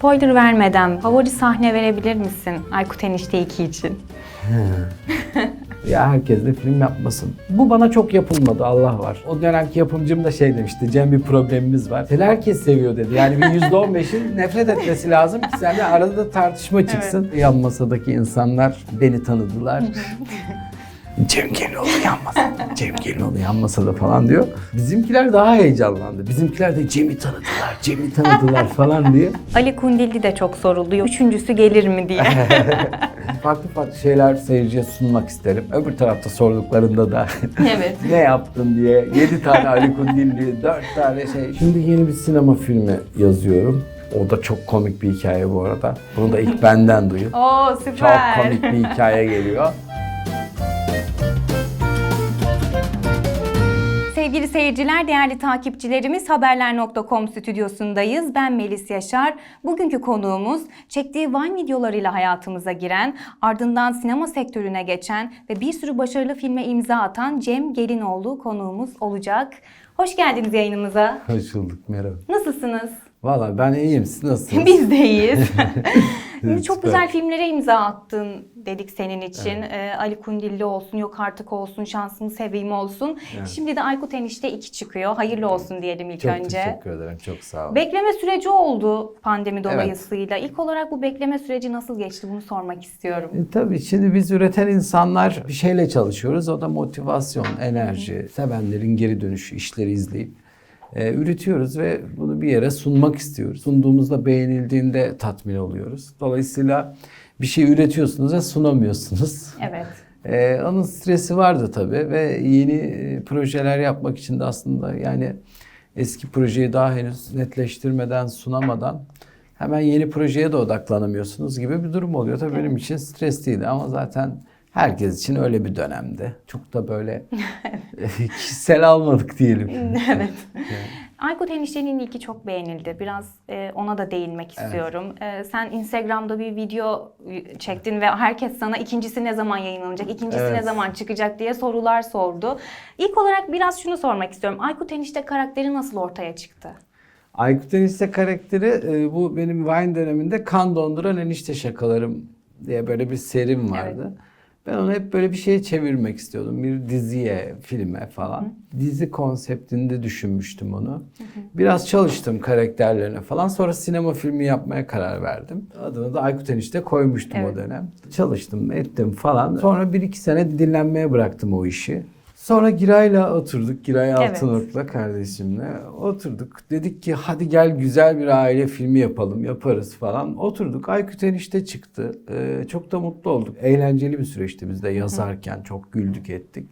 Spoiler vermeden favori sahne verebilir misin Aykut Enişte 2 için? Ya herkes de film yapmasın. Bu bana çok yapılmadı Allah var. O dönemki yapımcım da şey demişti. Cem bir problemimiz var. Seni herkes seviyor dedi. Yani bir %15'in nefret etmesi lazım ki seninle arada tartışma çıksın. Yan masadaki insanlar beni tanıdılar. Cem Gelinoğlu yan masada, Cem Gelinoğlu yan masada falan diyor. Bizimkiler daha heyecanlandı. Bizimkiler de Cem'i tanıdılar, Cem'i tanıdılar falan diye. Ali Kundilli de çok soruldu. Üçüncüsü gelir mi diye. Farklı farklı şeyler seyirciye sunmak isterim. Öbür tarafta sorduklarında da evet. ne yaptın diye 7 tane Ali Kundilli, 4 tane şey. Şimdi yeni bir sinema filmi yazıyorum. O da çok komik bir hikaye bu arada. Bunu da ilk benden duyun. Oo Çok süper. komik bir hikaye geliyor. Seyirciler, değerli takipçilerimiz Haberler.com stüdyosundayız. Ben Melis Yaşar. Bugünkü konuğumuz çektiği Vine videolarıyla hayatımıza giren, ardından sinema sektörüne geçen ve bir sürü başarılı filme imza atan Cem Gelinoğlu konuğumuz olacak. Hoş geldiniz yayınımıza. Hoş bulduk merhaba. Nasılsınız? Valla ben iyiyim siz nasılsınız? Biz de iyiyiz. Evet, Çok süper. güzel filmlere imza attın dedik senin için. Ee, Ali Kundilli olsun, Yok Artık olsun, Şansımı Seveyim olsun. Şimdi de Aykut Enişte 2 çıkıyor. Hayırlı olsun diyelim ilk Çok önce. teşekkür ederim. Çok sağ olun. Bekleme süreci oldu pandemi dolayısıyla. İlk olarak bu bekleme süreci nasıl geçti bunu sormak istiyorum. E, tabii şimdi biz üreten insanlar bir şeyle çalışıyoruz. O da motivasyon, enerji, sevenlerin geri dönüşü, işleri izleyip e, üretiyoruz ve bunu bir yere sunmak istiyoruz. Sunduğumuzda beğenildiğinde tatmin oluyoruz. Dolayısıyla bir şey üretiyorsunuz ve sunamıyorsunuz. Evet. Ee, onun stresi vardı tabii ve yeni e, projeler yapmak için de aslında yani eski projeyi daha henüz netleştirmeden, sunamadan hemen yeni projeye de odaklanamıyorsunuz gibi bir durum oluyor. Tabii benim için stresliydi ama zaten herkes için öyle bir dönemdi. Çok da böyle kişisel almadık diyelim. evet. Aykut Enişte'nin ilki çok beğenildi. Biraz e, ona da değinmek istiyorum. E, sen Instagram'da bir video çektin ve herkes sana ikincisi ne zaman yayınlanacak, ikincisi ne Evet. zaman çıkacak diye sorular sordu. İlk olarak biraz şunu sormak istiyorum. Aykut Enişte karakteri nasıl ortaya çıktı? Aykut Enişte karakteri e, bu benim Vine döneminde kan donduran enişte şakalarım diye böyle bir serim vardı. Ben onu hep böyle bir şeye çevirmek istiyordum. Bir diziye, filme falan. Dizi konseptinde düşünmüştüm onu. Biraz çalıştım karakterlerine falan. Sonra sinema filmi yapmaya karar verdim. Adını da Aykut Enişte koymuştum Evet. o dönem. Çalıştım, ettim falan. Sonra bir iki sene dinlenmeye bıraktım o işi. Sonra Giray'la oturduk. Giray Evet. Altınok'la kardeşimle oturduk. Dedik ki hadi gel güzel bir aile filmi yapalım, yaparız falan. Oturduk. Aykut Enişte çıktı. Ee, çok da mutlu olduk. Eğlenceli bir süreçti biz de yazarken. Çok güldük ettik.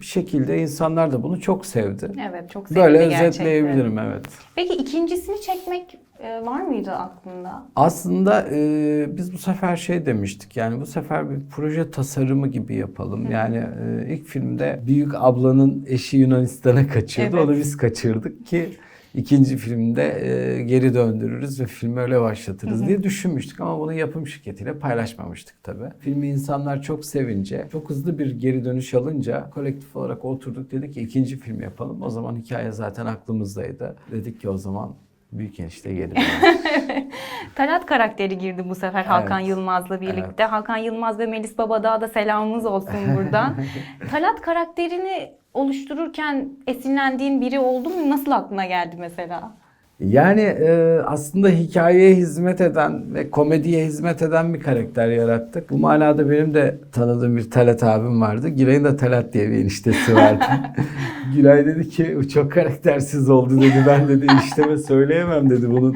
Bir şekilde insanlar da bunu çok sevdi. Evet, çok sevimli Böyle gerçekten. özetleyebilirim evet. Peki ikincisini çekmek e, var mıydı aklında? Aslında e, biz bu sefer şey demiştik yani bu sefer bir proje tasarımı gibi yapalım. Yani e, ilk filmde büyük ablanın eşi Yunanistan'a kaçıyordu. Evet. Onu biz kaçırdık ki ikinci filmde e, geri döndürürüz ve filmi öyle başlatırız diye düşünmüştük. Ama bunu yapım şirketiyle paylaşmamıştık tabii. Filmi insanlar çok sevince, çok hızlı bir geri dönüş alınca kolektif olarak oturduk dedik ki ikinci film yapalım. O zaman hikaye zaten aklımızdaydı. Dedik ki o zaman büyük enişte dönelim. Talat karakteri girdi bu sefer Hakan Evet. Yılmaz'la birlikte. Hakan Yılmaz ve Melis Babadağ'a da selamımız olsun buradan. Talat karakterini oluştururken esinlendiğin biri oldu mu? Nasıl aklına geldi mesela? Yani e, aslında hikayeye hizmet eden ve komediye hizmet eden bir karakter yarattık. Bu manada benim de tanıdığım bir Talat abim vardı. Giray'ın da Talat diye bir eniştesi vardı. Giray dedi ki "Bu çok karaktersiz oldu dedi. Ben dedi enişteme söyleyemem dedi bunu.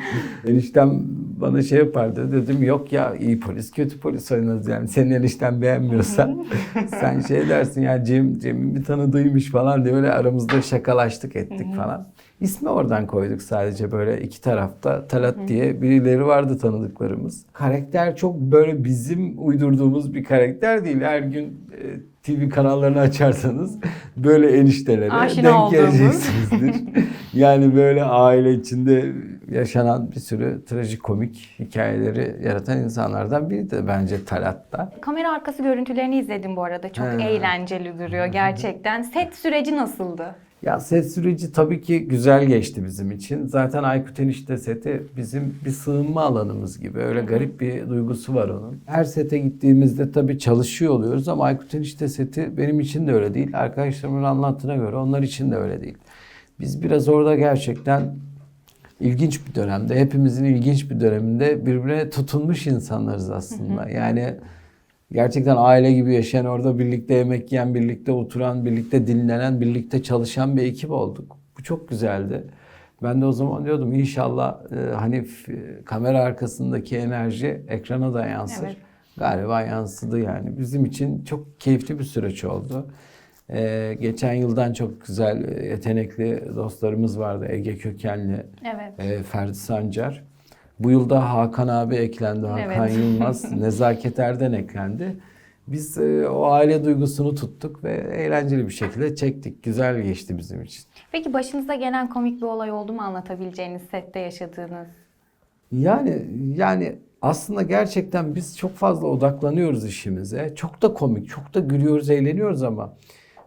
Eniştem bana şey yapardı. Dedim yok ya iyi polis kötü polis oynarız yani. Senin enişten beğenmiyorsa sen şey dersin ya Cem, Cem'in bir tanıdığıymış falan diye öyle aramızda şakalaştık ettik falan. İsmi oradan koyduk sadece böyle iki tarafta. Talat diye birileri vardı tanıdıklarımız. Karakter çok böyle bizim uydurduğumuz bir karakter değil. Her gün e, TV kanallarını açarsanız böyle eniştelere Aşina denk olduğumuz. geleceksinizdir. yani böyle aile içinde yaşanan bir sürü trajikomik hikayeleri yaratan insanlardan biri de bence Talat'ta. Kamera arkası görüntülerini izledim bu arada. Çok Ha. eğlenceli duruyor gerçekten. Set süreci nasıldı? Ya set süreci tabii ki güzel geçti bizim için. Zaten Aykut Enişte seti bizim bir sığınma alanımız gibi. Öyle garip bir duygusu var onun. Her sete gittiğimizde tabii çalışıyor oluyoruz ama Aykut Enişte seti benim için de öyle değil. Arkadaşlarımın anlattığına göre onlar için de öyle değil. Biz biraz orada gerçekten ilginç bir dönemde, hepimizin ilginç bir döneminde birbirine tutunmuş insanlarız aslında. Yani gerçekten aile gibi yaşayan, orada birlikte yemek yiyen, birlikte oturan, birlikte dinlenen, birlikte çalışan bir ekip olduk. Bu çok güzeldi. Ben de o zaman diyordum inşallah e, hani kamera arkasındaki enerji ekrana da yansır. Evet. Galiba yansıdı yani. Bizim için çok keyifli bir süreç oldu. Ee, geçen yıldan çok güzel, e, yetenekli dostlarımız vardı. Ege kökenli, Evet. e, Ferdi Sancar. Bu yılda Hakan abi eklendi, Hakan Evet. Yılmaz. Nezaket Erden eklendi. Biz e, o aile duygusunu tuttuk ve eğlenceli bir şekilde çektik. Güzel geçti bizim için. Peki başınıza gelen komik bir olay oldu mu anlatabileceğiniz sette yaşadığınız? Yani yani aslında gerçekten biz çok fazla odaklanıyoruz işimize. Çok da komik, çok da gülüyoruz, eğleniyoruz ama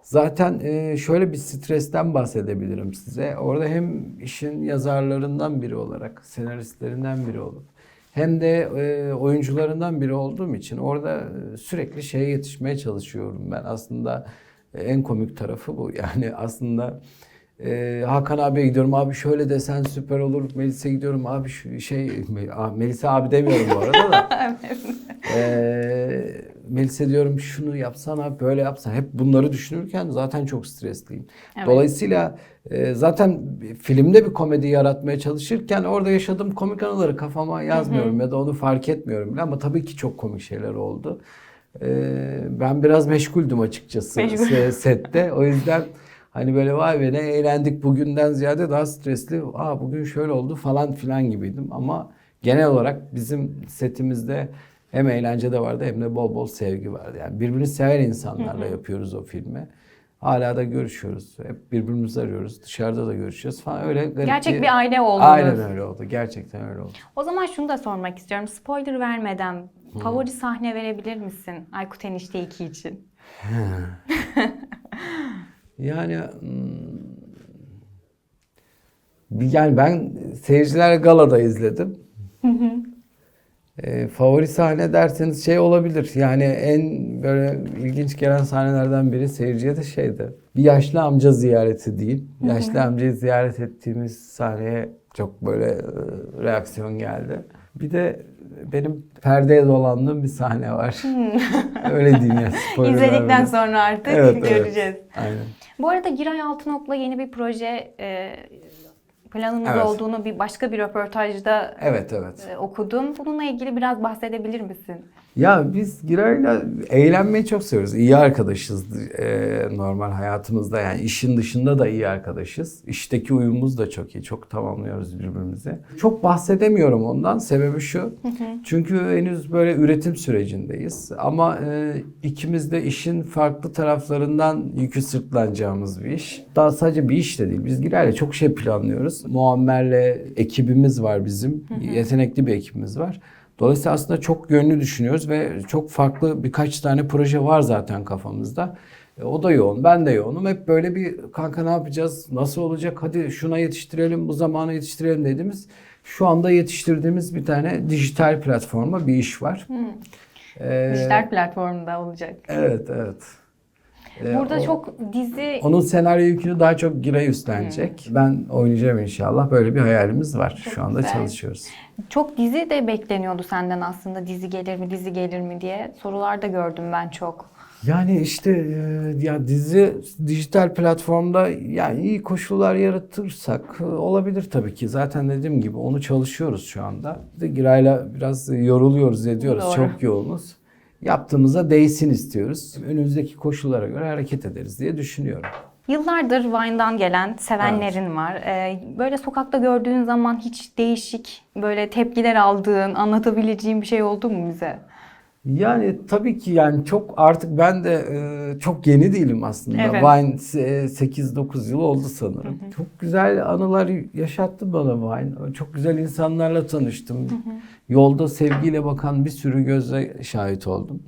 zaten e, şöyle bir stresten bahsedebilirim size. Orada hem işin yazarlarından biri olarak, senaristlerinden biri olup hem de e, oyuncularından biri olduğum için orada e, sürekli şeye yetişmeye çalışıyorum ben. Aslında e, en komik tarafı bu. Yani aslında ee, Hakan abiye gidiyorum. Abi şöyle desen süper olur. Melis'e gidiyorum. Abi şu şey Melisa abi demiyorum bu arada da. ee, Melis'e diyorum şunu yapsana böyle yapsan. Hep bunları düşünürken zaten çok stresliyim. Evet. Dolayısıyla e, zaten filmde bir komedi yaratmaya çalışırken orada yaşadığım komik anıları kafama yazmıyorum ya da onu fark etmiyorum bile ama tabii ki çok komik şeyler oldu. Ee, ben biraz meşguldüm açıkçası Meşgul. se- sette. O yüzden hani böyle vay be ne eğlendik bugünden ziyade daha stresli. Aa bugün şöyle oldu falan filan gibiydim ama genel olarak bizim setimizde hem eğlence de vardı hem de bol bol sevgi vardı. Yani birbirini seven insanlarla yapıyoruz o filmi. Hala da görüşüyoruz. Hep birbirimizi arıyoruz. Dışarıda da görüşüyoruz falan. Öyle garip Gerçek bir aile oldunuz. Aynen öyle oldu. Gerçekten öyle oldu. O zaman şunu da sormak istiyorum. Spoiler vermeden favori sahne verebilir misin Aykut Enişte 2 için? Yani hmm, yani ben seyirciler galada izledim. E, favori sahne derseniz şey olabilir. Yani en böyle ilginç gelen sahnelerden biri seyirciye de şeydi. Bir yaşlı amca ziyareti değil. Yaşlı amcayı ziyaret ettiğimiz sahneye çok böyle e, reaksiyon geldi. Bir de benim perdeye dolandığım bir sahne var. Öyle diyeyim ya. spoiler İzledikten vermeden. sonra artık Evet, evet. göreceğiz. Aynen. Bu arada Giray Altınok'la yeni bir proje e, planınız Evet. olduğunu bir başka bir röportajda Evet evet. e, okudum. Bununla ilgili biraz bahsedebilir misin? Ya biz Giray'la eğlenmeyi çok seviyoruz. İyi arkadaşız e, normal hayatımızda yani işin dışında da iyi arkadaşız. İşteki uyumumuz da çok iyi. Çok tamamlıyoruz birbirimizi. Çok bahsedemiyorum ondan. Sebebi şu. Çünkü henüz böyle üretim sürecindeyiz. Ama e, ikimiz de işin farklı taraflarından yükü sırtlanacağımız bir iş. Daha sadece bir iş de değil. Biz Giray'la çok şey planlıyoruz. Muammer'le ekibimiz var bizim. Yetenekli bir ekibimiz var. Dolayısıyla aslında çok yönlü düşünüyoruz ve çok farklı birkaç tane proje var zaten kafamızda. E, O da yoğun, ben de yoğunum. Hep böyle bir kanka ne yapacağız, nasıl olacak, hadi şuna yetiştirelim, bu zamana yetiştirelim dediğimiz. Şu anda yetiştirdiğimiz bir tane dijital platforma bir iş var. Ee, Dijital platformda olacak. Evet, evet. Ee, Burada o- çok dizi Onun senaryo yükünü daha çok Giray üstlenecek. Ben oynayacağım inşallah. Böyle bir hayalimiz var. Şu anda güzel. çalışıyoruz. çok dizi de bekleniyordu senden aslında. Dizi gelir mi, dizi gelir mi diye sorular da gördüm ben çok. Yani işte e, ya dizi dijital platformda yani iyi koşullar yaratırsak e, olabilir tabii ki. Zaten dediğim gibi onu çalışıyoruz şu anda. Bir de Giray'la biraz yoruluyoruz ediyoruz. Doğru. Çok yoğunuz. Yaptığımıza değsin istiyoruz. Önümüzdeki koşullara göre hareket ederiz diye düşünüyorum. Yıllardır Vine'dan gelen sevenlerin var. Ee, böyle sokakta gördüğün zaman hiç değişik böyle tepkiler aldığın, anlatabileceğin bir şey oldu mu bize? Yani tabii ki yani çok artık ben de e, çok yeni değilim aslında. Evet. Vine se- 8-9 yıl oldu sanırım. Çok güzel anılar yaşattı bana Vine. Çok güzel insanlarla tanıştım. Yolda sevgiyle bakan bir sürü gözle şahit oldum.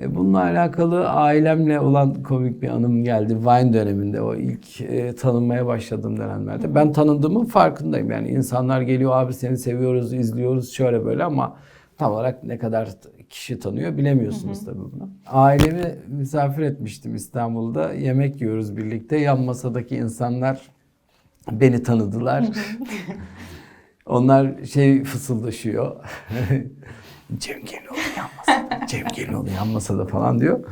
E, Bununla alakalı ailemle olan komik bir anım geldi. Vine döneminde o ilk e, tanınmaya başladığım dönemlerde. Ben tanındığımın farkındayım. Yani insanlar geliyor abi seni seviyoruz, izliyoruz şöyle böyle ama tam olarak ne kadar kişi tanıyor bilemiyorsunuz tabii bunu. Ailemi misafir etmiştim İstanbul'da. Yemek yiyoruz birlikte. Yan masadaki insanlar beni tanıdılar. Onlar şey fısıldaşıyor. Cem Gelinoğlu yan masada. Cem Gelinoğlu yan masada falan diyor.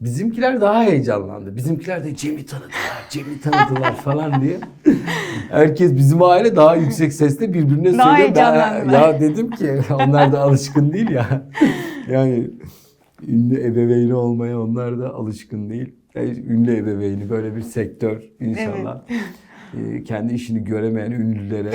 Bizimkiler daha heyecanlandı. Bizimkiler de Cem'i tanıdılar, Cem'i tanıdılar falan diye. Herkes bizim aile daha yüksek sesle birbirine Daha söylüyor. Heyecanlandılar. ya dedim ki onlar da alışkın değil ya. Yani ünlü ebeveyni olmaya onlar da alışkın değil. Yani ünlü ebeveyni böyle bir sektör inşallah. Ee, kendi işini göremeyen ünlülere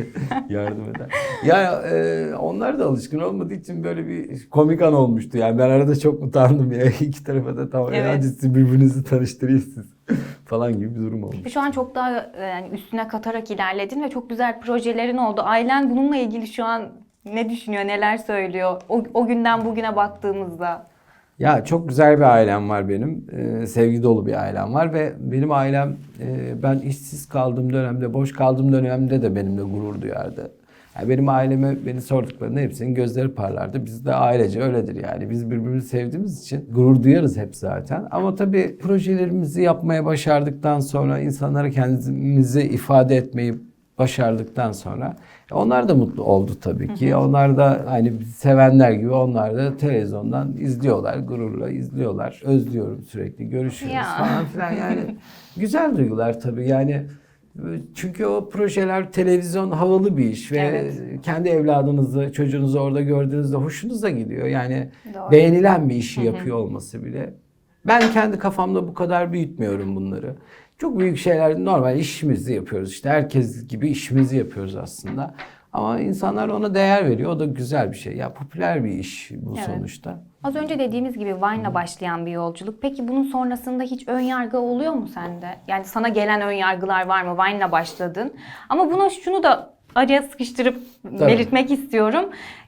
yardım eder. Ya e, onlar da alışkın olmadığı için böyle bir komik an olmuştu. Yani ben arada çok utandım ya. İki tarafa da tamam Evet. hadi siz birbirinizi tanıştırayım siz falan gibi bir durum olmuş. Şu an çok daha e, yani üstüne katarak ilerledin ve çok güzel projelerin oldu. Ailen bununla ilgili şu an ne düşünüyor, neler söylüyor? O, o günden bugüne baktığımızda. Ya çok güzel bir ailem var benim. Ee, sevgi dolu bir ailem var ve benim ailem e, ben işsiz kaldığım dönemde, boş kaldığım dönemde de benimle gurur duyardı. Yani benim aileme beni sorduklarında hepsinin gözleri parlardı. Biz de ailece öyledir yani. Biz birbirimizi sevdiğimiz için gurur duyarız hep zaten. Ama tabii projelerimizi yapmaya başardıktan sonra insanlara kendimizi ifade etmeyi başardıktan sonra e, onlar da mutlu oldu tabii ki. Onlar da hani sevenler gibi onlar da televizyondan izliyorlar, gururla izliyorlar. Özlüyorum sürekli, görüşüyoruz Ya. falan filan yani. Güzel duygular tabii yani. e, Çünkü o projeler televizyon havalı bir iş ve Evet. kendi evladınızı, çocuğunuzu orada gördüğünüzde hoşunuza gidiyor. Yani Doğru. beğenilen bir işi yapıyor olması bile. Ben kendi kafamda bu kadar büyütmüyorum bunları. Çok büyük şeyler normal işimizi yapıyoruz işte herkes gibi işimizi yapıyoruz aslında. Ama insanlar ona değer veriyor. O da güzel bir şey. Ya popüler bir iş bu Evet. sonuçta. Az önce dediğimiz gibi Vine'la başlayan bir yolculuk. Peki bunun sonrasında hiç ön yargı oluyor mu sende? Yani sana gelen ön yargılar var mı? Vine'la başladın. Ama buna şunu da araya sıkıştırıp belirtmek istiyorum.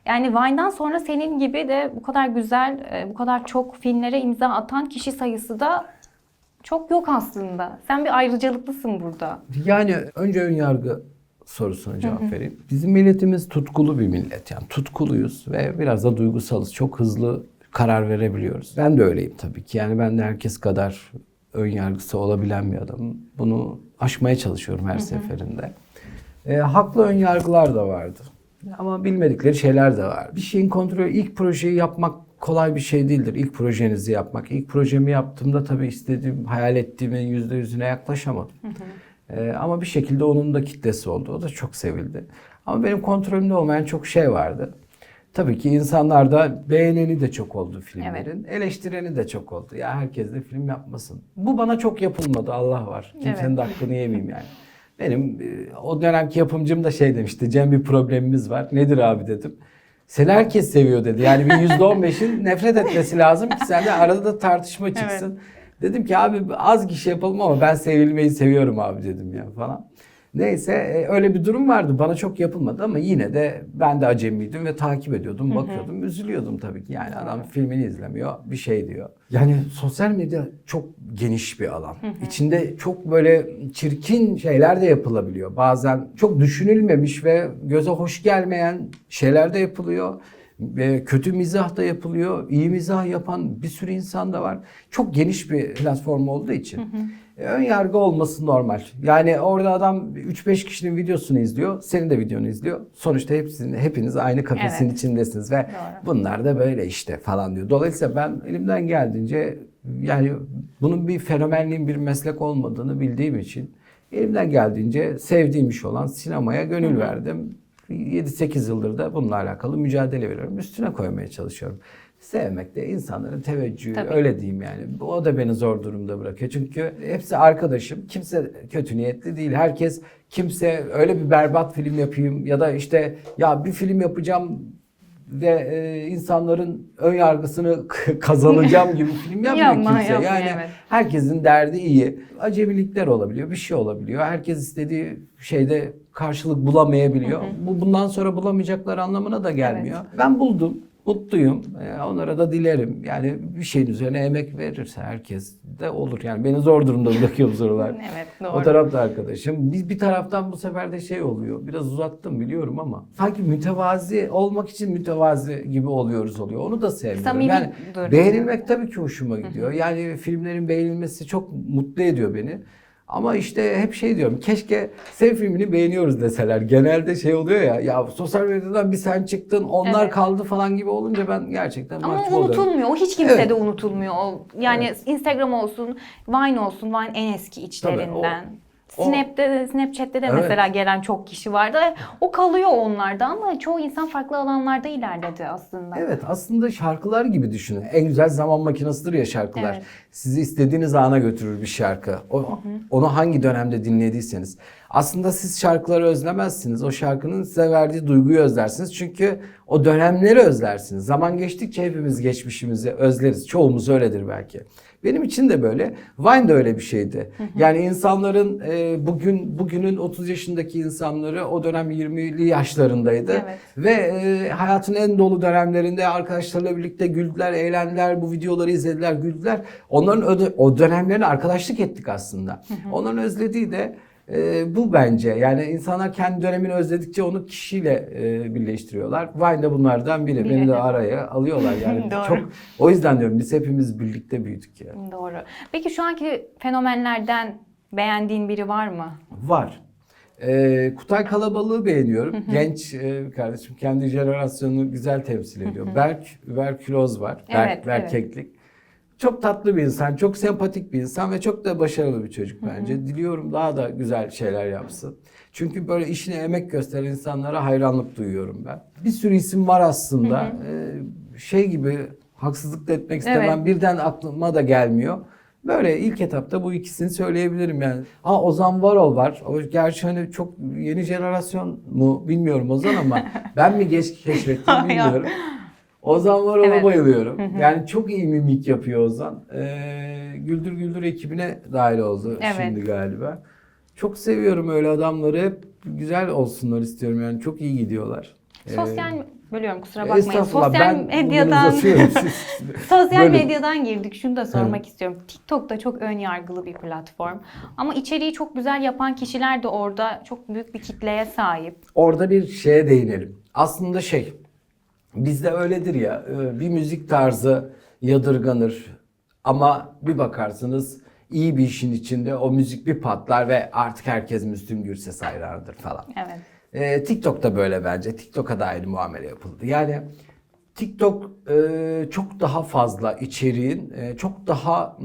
Yani Vine'dan sonra senin gibi de bu kadar güzel, e, bu kadar çok filmlere imza atan kişi sayısı da çok yok aslında. Sen bir ayrıcalıklısın burada. Yani önce ön yargı sorusuna cevap vereyim. Bizim milletimiz tutkulu bir millet. Yani tutkuluyuz ve biraz da duygusalız. Çok hızlı karar verebiliyoruz. Ben de öyleyim tabii ki. Yani ben de herkes kadar ön yargısı olabilen bir adamım. Bunu aşmaya çalışıyorum her seferinde. E, haklı ön yargılar da vardı. Ama bilmedikleri şeyler de var. Bir şeyin kontrolü, ilk projeyi yapmak kolay bir şey değildir. İlk projenizi yapmak. İlk projemi yaptığımda tabii istediğim, hayal ettiğimin yüzde yüzüne yaklaşamadım. Ee, ama bir şekilde onun da kitlesi oldu. O da çok sevildi. Ama benim kontrolümde olmayan çok şey vardı. Tabii ki insanlarda beğeneni de çok oldu filmlerin. Eleştireni de çok oldu. Ya herkes de film yapmasın. Bu bana çok yapılmadı Allah var. Kimsenin Evet. de hakkını yemeyeyim yani. Benim e, o dönemki yapımcım da şey demişti. Cem bir problemimiz var. Nedir abi dedim. Seni herkes seviyor dedi. Yani bir yüzde on beşin nefret etmesi lazım ki sende arada da tartışma çıksın. Dedim ki abi az kişi yapalım ama ben sevilmeyi seviyorum abi dedim ya falan. Neyse e, öyle bir durum vardı. Bana çok yapılmadı ama yine de ben de acemiydim ve takip ediyordum, bakıyordum, üzülüyordum tabii ki. Yani adam filmini izlemiyor, bir şey diyor. Yani sosyal medya çok geniş bir alan. İçinde çok böyle çirkin şeyler de yapılabiliyor. Bazen çok düşünülmemiş ve göze hoş gelmeyen şeyler de yapılıyor. Ve kötü mizah da yapılıyor. iyi mizah yapan bir sürü insan da var. Çok geniş bir platform olduğu için. e, Ön yargı olması normal. Yani orada adam 3-5 kişinin videosunu izliyor. Senin de videonu izliyor. Sonuçta hepsinin, hepiniz aynı kafesin Evet. içindesiniz ve Doğru. bunlar da böyle işte falan diyor. Dolayısıyla ben elimden geldiğince yani bunun bir fenomenliğin bir meslek olmadığını bildiğim için elimden geldiğince sevdiğim iş olan sinemaya gönül verdim. 7-8 yıldır da bununla alakalı mücadele veriyorum. Üstüne koymaya çalışıyorum. Sevmek de insanların teveccühü Tabii. öyle diyeyim yani. O da beni zor durumda bırakıyor. Çünkü hepsi arkadaşım. Kimse kötü niyetli değil. Herkes kimse öyle bir berbat film yapayım ya da işte ya bir film yapacağım ve e, insanların ön yargısını kazanacağım gibi film yapmıyor Yapma, kimse. yapma, yani evet. herkesin derdi iyi. Acemilikler olabiliyor, bir şey olabiliyor. Herkes istediği şeyde karşılık bulamayabiliyor. Bu bundan sonra bulamayacaklar anlamına da gelmiyor. Ben buldum. Mutluyum. E, onlara da dilerim. Yani bir şeyin üzerine emek verirse herkes de olur. Yani beni zor durumda bırakıyor bu sorular. Evet doğru. O tarafta arkadaşım. Bir, bir taraftan bu sefer de şey oluyor. Biraz uzattım biliyorum ama sanki mütevazi olmak için mütevazi gibi oluyoruz oluyor. Onu da sevmiyorum. Samimi yani beğenilmek tabii ki hoşuma gidiyor. Yani filmlerin beğenilmesi çok mutlu ediyor beni. Ama işte hep şey diyorum. Keşke sev filmini beğeniyoruz deseler. Genelde şey oluyor ya. Ya sosyal medyadan bir sen çıktın, onlar Evet. kaldı falan gibi olunca ben gerçekten Ama mahcup o oluyorum. unutulmuyor. O hiç kimsede Evet. unutulmuyor. O, yani Instagram olsun, Vine olsun. Vine en eski içlerinden. O- Snap'te Snapchat'te de Evet. mesela gelen çok kişi vardı. O kalıyor onlarda ama çoğu insan farklı alanlarda ilerledi aslında. Evet aslında şarkılar gibi düşünün. En güzel zaman makinesidir ya şarkılar. Evet. Sizi istediğiniz ana götürür bir şarkı. O, Onu hangi dönemde dinlediyseniz. Aslında siz şarkıları özlemezsiniz. O şarkının size verdiği duyguyu özlersiniz. Çünkü o dönemleri özlersiniz. Zaman geçtikçe hepimiz geçmişimizi özleriz. Çoğumuz öyledir belki. Benim için de böyle. Vine de öyle bir şeydi. Yani insanların e, bugün bugünün 30 yaşındaki insanları o dönem 20'li yaşlarındaydı. Evet. Ve e, hayatın en dolu dönemlerinde arkadaşlarıyla birlikte güldüler, eğlendiler, bu videoları izlediler, güldüler. Onların o dönemlerine arkadaşlık ettik aslında. Onların özlediği de e, bu bence. Yani insanlar kendi dönemini özledikçe onu kişiyle e, birleştiriyorlar. Vine de bunlardan biri. Beni de araya alıyorlar yani. Doğru. çok O yüzden diyorum biz hepimiz birlikte büyüdük ya. Doğru. Peki şu anki fenomenlerden beğendiğin biri var mı? Var. Ee, Kutay Kalabalığı beğeniyorum. Genç e, kardeşim kendi jenerasyonunu güzel temsil ediyor. Berk Verküloz var. Berk, Evet, Berk evet. Çok tatlı bir insan, çok sempatik bir insan ve çok da başarılı bir çocuk bence. Diliyorum daha da güzel şeyler yapsın. Çünkü böyle işine emek gösteren insanlara hayranlık duyuyorum ben. Bir sürü isim var aslında. Ee, şey gibi haksızlık da etmek istemem. Evet. Birden aklıma da gelmiyor. Böyle ilk etapta bu ikisini söyleyebilirim yani. Ha Ozan Varol var. O gerçi hani çok yeni jenerasyon mu bilmiyorum Ozan ama ben mi geç keşfettim bilmiyorum. Ozan Varol'a Evet. bayılıyorum. Yani çok iyi mimik yapıyor Ozan. Ee, Güldür Güldür ekibine dahil oldu Evet. şimdi galiba. Çok seviyorum öyle adamları. Hep güzel olsunlar istiyorum yani. Çok iyi gidiyorlar. Ee, Sosyal bölüyorum kusura bakmayın. Sosyal medyadan Sosyal medyadan girdik. Şunu da sormak istiyorum. TikTok da çok ön yargılı bir platform. Ama içeriği çok güzel yapan kişiler de orada çok büyük bir kitleye sahip. Orada bir şeye değinelim. Aslında şey, bizde öyledir ya, e, bir müzik tarzı yadırganır. Ama bir bakarsınız iyi bir işin içinde o müzik bir patlar ve artık herkes Müslüm Gürses hayranıdır falan. Evet. E, TikTok'ta böyle bence. TikTok'a da aynı muamele yapıldı. Yani TikTok e, çok daha fazla içeriğin, e, çok daha...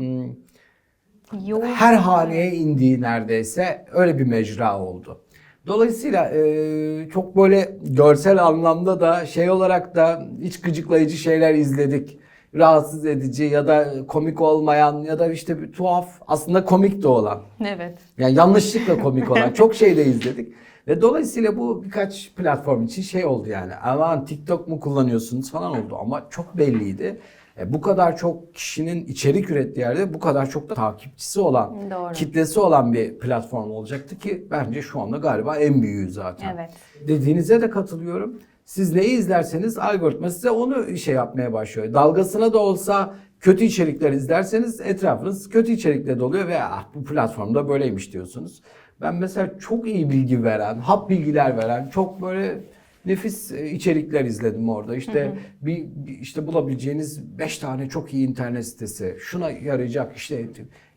Yoğun. her haneye indiği neredeyse öyle bir mecra oldu. Dolayısıyla e, çok böyle görsel anlamda da şey olarak da hiç gıcıklayıcı şeyler izledik. Rahatsız edici ya da komik olmayan ya da işte bir tuhaf aslında komik de olan. Evet. Yani yanlışlıkla komik olan çok şey de izledik. Ve dolayısıyla bu birkaç platform için şey oldu yani. Aman TikTok mu kullanıyorsunuz falan oldu ama çok belliydi. E, bu kadar çok kişinin içerik ürettiği yerde bu kadar çok da takipçisi olan, Doğru. kitlesi olan bir platform olacaktı ki bence şu anda galiba en büyüğü zaten. Evet. Dediğinize de katılıyorum. Siz neyi izlerseniz algoritma size onu şey yapmaya başlıyor. Dalgasına da olsa kötü içerikler izlerseniz etrafınız kötü içerikle doluyor ve ah bu platformda böyleymiş diyorsunuz. Ben mesela çok iyi bilgi veren, hap bilgiler veren, çok böyle nefis e, içerikler izledim orada. İşte bir bir- işte bulabileceğiniz 5 tane çok iyi internet sitesi. Şuna yarayacak işte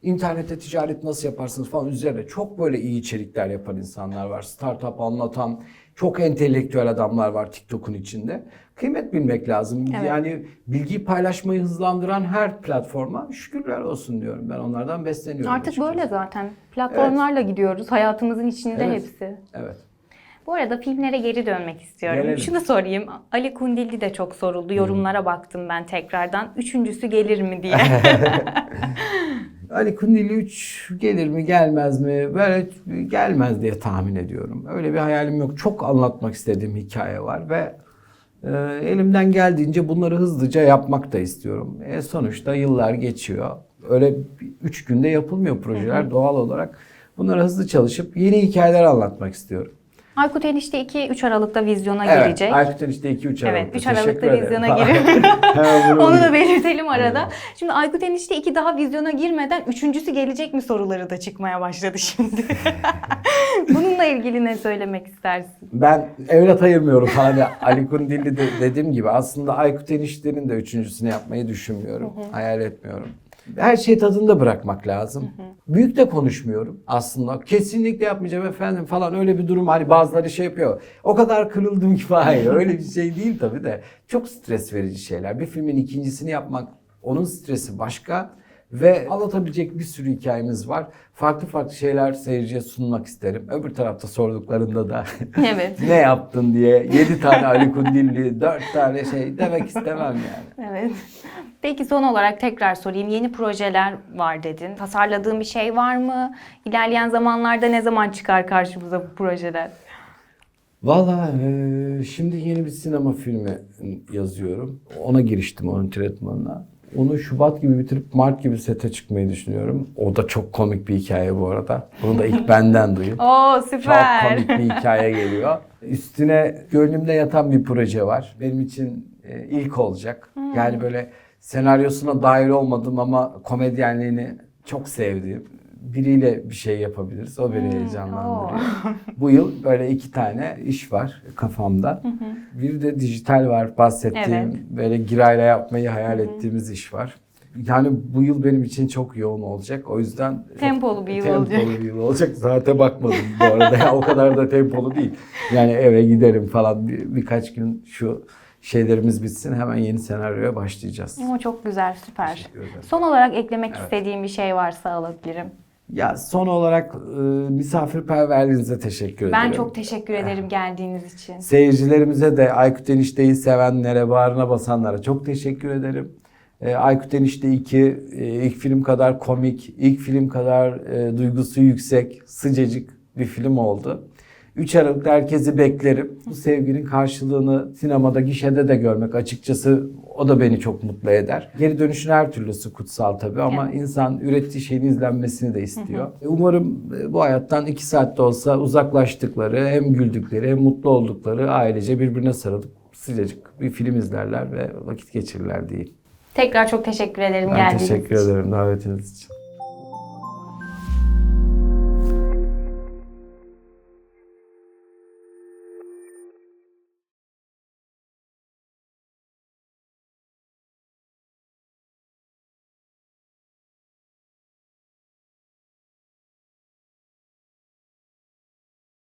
internette ticaret nasıl yaparsınız falan üzerine çok böyle iyi içerikler yapan insanlar var. Startup anlatan çok entelektüel adamlar var TikTok'un içinde. Kıymet bilmek lazım. Evet. Yani bilgiyi paylaşmayı hızlandıran her platforma şükürler olsun diyorum. Ben onlardan besleniyorum. Artık açıkçası. böyle zaten. Platformlarla gidiyoruz. Hayatımızın içinde Evet. hepsi. Evet. Bu arada filmlere geri dönmek istiyorum. Gelelim. Şunu sorayım. Ali Kundilli de çok soruldu. Yorumlara baktım ben tekrardan. Üçüncüsü gelir mi diye. Ali Kundili 3 gelir mi gelmez mi? Böyle gelmez diye tahmin ediyorum. Öyle bir hayalim yok. Çok anlatmak istediğim hikaye var ve e, elimden geldiğince bunları hızlıca yapmak da istiyorum. E, sonuçta yıllar geçiyor. Öyle 3 günde yapılmıyor projeler doğal olarak. Bunları hızlı çalışıp yeni hikayeler anlatmak istiyorum. Aykut Enişte 2 3 Aralık'ta vizyona Evet, girecek. Aykut Enişte 2-3 Aralık'ta. Evet 3 Teşekkür Aralık'ta vizyona giriyor. Onu da belirtelim arada. Şimdi Aykut Enişte 2 daha vizyona girmeden üçüncüsü gelecek mi soruları da çıkmaya başladı şimdi. Bununla ilgili ne söylemek istersin? Ben evlat ayırmıyorum hani Ali Kundilli de dediğim gibi aslında Aykut Enişte'nin de üçüncüsünü yapmayı düşünmüyorum. Hayal etmiyorum. Her şeyi tadında bırakmak lazım. Büyük de konuşmuyorum aslında. Kesinlikle yapmayacağım efendim falan öyle bir durum hani bazıları şey yapıyor. O kadar kırıldım ki hayır öyle bir şey değil tabii de. Çok stres verici şeyler. Bir filmin ikincisini yapmak onun stresi başka ve anlatabilecek bir sürü hikayemiz var. Farklı farklı şeyler seyirciye sunmak isterim. Öbür tarafta sorduklarında da Evet. ne yaptın diye 7 tane Ali Kundilli, 4 tane şey demek istemem yani. Evet. Peki son olarak tekrar sorayım. Yeni projeler var dedin. Tasarladığın bir şey var mı? İlerleyen zamanlarda ne zaman çıkar karşımıza bu projeler? Valla eee, şimdi yeni bir sinema filmi yazıyorum. Ona giriştim onun tretmanına. Onu Şubat gibi bitirip Mart gibi sete çıkmayı düşünüyorum. O da çok komik bir hikaye bu arada. Bunu da ilk benden duyun. Oo Çok süper. komik bir hikaye geliyor. Üstüne gönlümde yatan bir proje var. Benim için e, ilk olacak. Yani böyle senaryosuna dahil olmadım ama komedyenliğini çok sevdiğim biriyle bir şey yapabiliriz. O beni heyecanlandırıyor. Bu yıl böyle iki tane iş var kafamda. Bir de dijital var bahsettiğim Evet. böyle girayla yapmayı hayal ettiğimiz iş var. Yani bu yıl benim için çok yoğun olacak. O yüzden Tempolu bir yıl tempolu olacak. bir yıl olacak. Saate bakmadım bu arada. Ya, o kadar da tempolu değil. Yani eve giderim falan bir, birkaç gün şu şeylerimiz bitsin hemen yeni senaryoya başlayacağız. Ama çok güzel, süper. Son olarak eklemek istediğim bir şey varsa alabilirim. Ya son olarak e, misafirperverliğinize teşekkür ederim. Ben çok teşekkür ederim geldiğiniz için. Seyircilerimize de Aykut Enişte'yi sevenlere, bağrına basanlara çok teşekkür ederim. E, Aykut Enişte 2 e, ilk film kadar komik, ilk film kadar e, duygusu yüksek, sıcacık bir film oldu. 3 Aralık'ta herkesi beklerim. Bu sevginin karşılığını sinemada, gişede de görmek açıkçası o da beni çok mutlu eder. Geri dönüşün her türlüsü kutsal tabii ama insan ürettiği şeyin izlenmesini de istiyor. E, Umarım e, bu hayattan 2 saatte olsa uzaklaştıkları, hem güldükleri hem mutlu oldukları ailece birbirine sarılıp sıcacık bir film izlerler ve vakit geçirirler diyeyim. Tekrar çok teşekkür ederim Ben geldiğiniz teşekkür için. ederim davetiniz için.